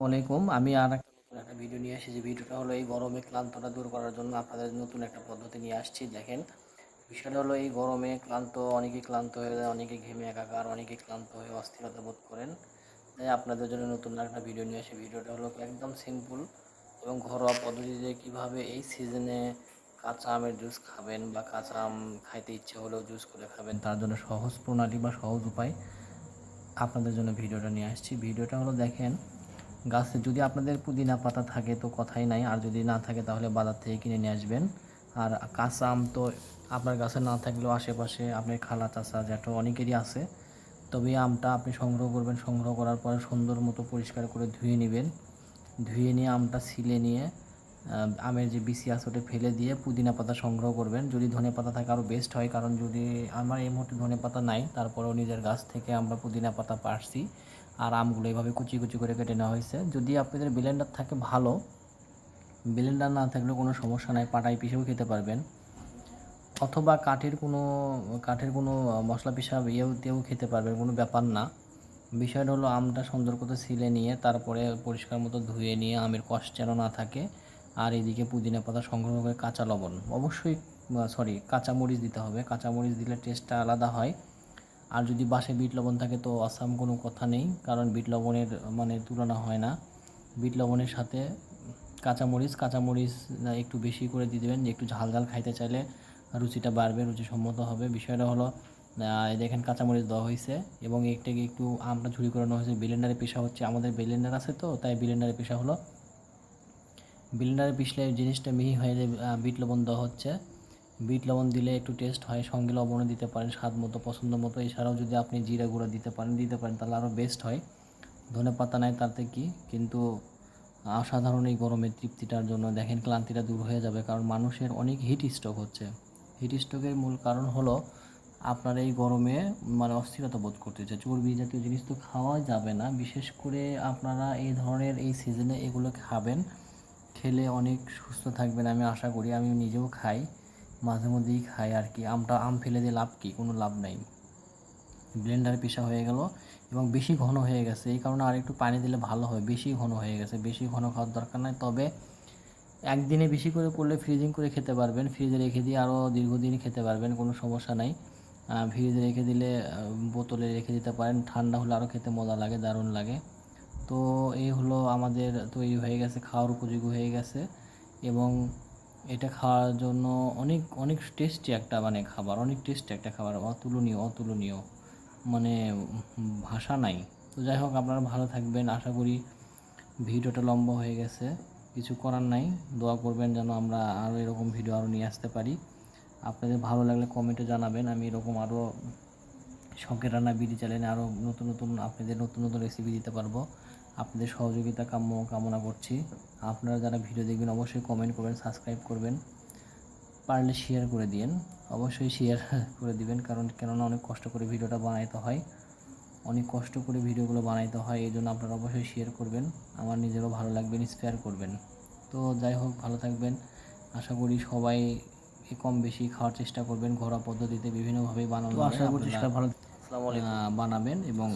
আলাইকুম। আমি আর একটা একটা ভিডিও নিয়ে এসেছি ভিডিওটা হলো এই গরমে ক্লান্তটা দূর করার জন্য আপনাদের নতুন একটা পদ্ধতি নিয়ে আসছি, দেখেন। বিষয়টা হলো এই গরমে ক্লান্ত, অনেকে ক্লান্ত হয়ে যায়, অনেকে ঘেমে একাকার, অনেকে ক্লান্ত হয়ে অস্থিরতা বোধ করেন। তাই আপনাদের জন্য নতুন একটা ভিডিও নিয়ে আসি ভিডিওটা হলো একদম সিম্পল এবং ঘরোয়া পদ্ধতিতে কীভাবে এই সিজনে কাঁচা আমের জুস খাবেন বা কাঁচা আম খাইতে ইচ্ছে হলেও জুস করে খাবেন, তার জন্য সহজ প্রণালী বা সহজ উপায় আপনাদের জন্য ভিডিওটা নিয়ে আসছি। ভিডিওটা হলো দেখেন গাছে যদি আপনাদের পুদিনা পাতা থাকে তো কথাই নাই, আর যদি না থাকে তাহলে বাজার থেকে কিনে নিয়ে আসবেন। আর কাঁচা আম তো আপনার গাছে না থাকলেও আশেপাশে আপনার খালা চাষা জ্যাঠো অনেকেরই আছে। তবে আমটা আপনি সংগ্রহ করবেন, সংগ্রহ করার পরে সুন্দর মতো পরিষ্কার করে ধুয়ে নেবেন। ধুয়ে নিয়ে আমটা ছিলে নিয়ে আমের যে বিসি আছে ওটা ফেলে দিয়ে পুদিনা পাতা সংগ্রহ করবেন। যদি ধনে পাতা থাকে আরও বেস্ট হয়, কারণ যদি আমার এই মুহূর্তে ধনে পাতা নাই, তারপরেও নিজের গাছ থেকে আমরা পুদিনা পাতা পারছি আর আমগুলো এইভাবে কুচি কুচি করে কেটে নেওয়া হয়েছে। যদি আপনাদের ব্লেন্ডার থাকে ভালো ব্লেন্ডার না থাকলেও কোনো সমস্যা নাই পাটায় পিষেও খেতে পারবেন। অথবা কাঠের কোনো কাঠের কোনো মশলা পিসা ইয়েতেও খেতে পারবেন, কোনো ব্যাপার না। বিষয়টা হলো আমটা সুন্দর করে ছিলে নিয়ে, তারপরে পরিষ্কার মতো ধুয়ে নিয়ে আমের কষ যেন না থাকে। আর এদিকে পুদিনা পাতা সংগ্রহ করে কাঁচা লবণ। অবশ্যই সরি কাঁচা মরিচ দিতে হবে। কাঁচা মরিচ দিলে টেস্টটা আলাদা হয়। আর যদি বাসে বিট লবণ থাকে তো আসাম কোনো কথা নেই, কারণ বিট লবণের মানে তুলনা হয় না। বিট লবণের সাথে কাঁচামরিচ কাঁচামরিচ একটু বেশি করে দিয়ে দেবেন একটু ঝাল ঝাল খাইতে চাইলে রুচিটা বাড়বে, রুচিসম্মত হবে। বিষয়টা হলো দেখেন কাঁচামরিচ দেওয়া হয়েছে এবং একটাকে একটু আমটা ঝুড়ি করানো হয়েছে। ব্লেন্ডারে পেশা হচ্ছে, আমাদের ব্লেন্ডার আছে তো, তাই ব্লেন্ডারে পেশা হলো ব্লেন্ডারে পিষলে জিনিসটা মিহি হয়ে বিট লবণ দেওয়া হচ্ছে। বিট লবণ দিলে একটু টেস্ট হয়, সঙ্গে লবণও দিতে পারেন, স্বাদ মতো, পছন্দ মতো। এছাড়াও যদি আপনি জিরা গুঁড়ো দিতে পারেন দিতে পারেন, তাহলে আরও বেস্ট হয়। ধনে পাতা নাই তাতে কি, কিন্তু অসাধারণ এই গরমের তৃপ্তিটার জন্য। দেখেন ক্লান্তিটা দূর হয়ে যাবে, কারণ মানুষের অনেক হিট স্ট্রোক হচ্ছে। হিট স্ট্রোকের মূল কারণ হলো আপনার এই গরমে মানে অস্থিরতা বোধ করতেছে চর্বি জাতীয় জিনিস তো খাওয়া যাবে না। বিশেষ করে আপনারা এই ধরনের এই সিজনে এগুলো খাবেন। খেলে অনেক সুস্থ থাকবেন আমি আশা করি আমি নিজেও খাই, মাঝে মধ্যেই খাই আর কি। আমটা, আম ফেলে দিয়ে লাভ কি? কোনো লাভ নাই। ব্লেন্ডার পিসা হয়ে গেল এবং বেশি ঘন হয়ে গেছে। এই কারণে আর একটু পানি দিলে ভালো হয়। বেশি ঘন হয়ে গেছে। বেশি ঘন খাওয়ার দরকার নাই। তবে একদিনে বেশি করে করলে ফ্রিজিং করে খেতে পারবেন। ফ্রিজে রেখে দিয়ে আরও দীর্ঘদিন খেতে পারবেন। কোনো সমস্যা নাই। ফ্রিজে রেখে দিলে বোতলে রেখে দিতে পারেন। ঠান্ডা হলে আরও খেতে মজা লাগে, দারুণ লাগে। তো এই হলো আমাদের তৈরি হয়ে গেছে, খাওয়ার উপযোগী হয়ে গেছে এবং এটা খাওয়ার জন্য অনেক অনেক টেস্টি একটা মানে খাবার, অনেক টেস্টি একটা খাবার, অতুলনীয় অতুলনীয় মানে ভাষা নাই। তো যাই হোক, আপনারা ভালো থাকবেন, আশা করি ভিডিওটা লম্বা হয়ে গেছে, কিছু করার নাই। দোয়া করবেন যেন আমরা আরও এরকম ভিডিও আরও নিয়ে আসতে পারি। আপনাদের ভালো লাগলে কমেন্টে জানাবেন, আমি এরকম আরও শখের রান্না বিডি চ্যানেলে আরও নতুন নতুন, আপনাদের নতুন নতুন রেসিপি দিতে পারব। আপনাদের সহযোগিতা কাম্য কামনা করছি। আপনারা যারা ভিডিও দেখবেন অবশ্যই কমেন্ট করবেন সাবস্ক্রাইব করবেন। পারলে শেয়ার করে দিন অবশ্যই শেয়ার করে দিবেন কারণ কেননা অনেক কষ্ট করে ভিডিওটা বানাইতে হয়। অনেক কষ্ট করে ভিডিওগুলো বানাইতে হয় এই জন্য আপনারা অবশ্যই শেয়ার করবেন। আমার নিজেরও ভালো লাগবে ইন্সপায়ার করবেন। তো যাই হোক ভালো থাকবেন। আশা করি সবাই কম বেশি খাওয়ার চেষ্টা করবেন। ঘরোয়া পদ্ধতিতে বিভিন্নভাবে বানানো আশা করি ভালো বানাবেন এবং